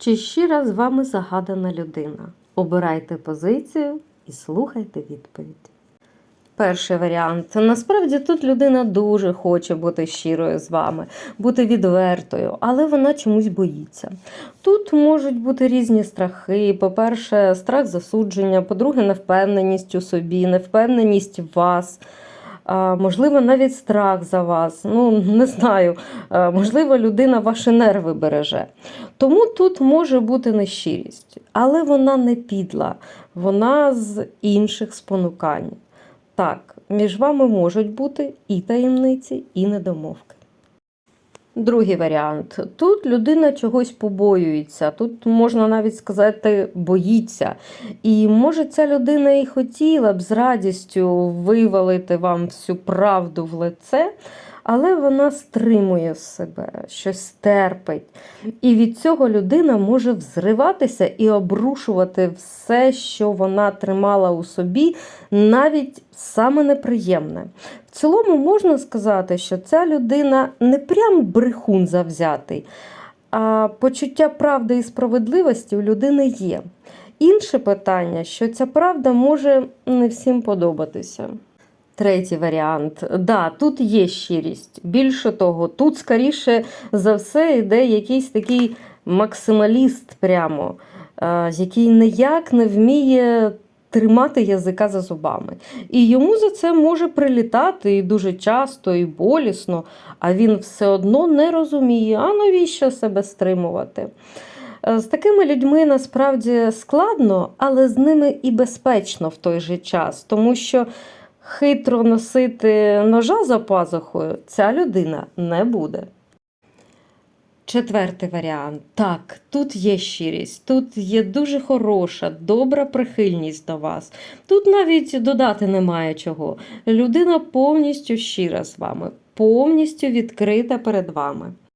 Чи щира з вами загадана людина? Обирайте позицію і слухайте відповідь. Перший варіант. Насправді тут людина дуже хоче бути щирою з вами, бути відвертою, але вона чомусь боїться. Тут можуть бути різні страхи. По-перше, страх засудження, по-друге, невпевненість у собі, невпевненість в вас. Можливо, навіть страх за вас. Ну, не знаю. Можливо, людина ваші нерви береже. Тому тут може бути нещирість, але вона не підла, вона з інших спонукань. Так, між вами можуть бути і таємниці, і недомовки. Другий варіант. Тут людина чогось побоюється, тут можна навіть сказати, боїться. І може ця людина і хотіла б з радістю вивалити вам всю правду в лице, але вона стримує себе, щось терпить. І від цього людина може взриватися і обрушувати все, що вона тримала у собі, навіть саме неприємне. Цілому можна сказати, що ця людина не прям брехун завзятий, а почуття правди і справедливості у людини є. Інше питання, що ця правда може не всім подобатися. Третій варіант. Да, тут є щирість. Більше того, тут, скоріше за все, йде якийсь такий максималіст, прямо, який ніяк не вміє тримати язика за зубами. І йому за це може прилітати і дуже часто, і болісно, а він все одно не розуміє, а навіщо себе стримувати. Е, З такими людьми насправді складно, але з ними і безпечно в той же час, тому що хитро носити ножа за пазухою ця людина не буде. Четвертий варіант. Так, тут є щирість, тут є дуже хороша, добра прихильність до вас. Тут навіть додати немає чого. Людина повністю щира з вами, повністю відкрита перед вами.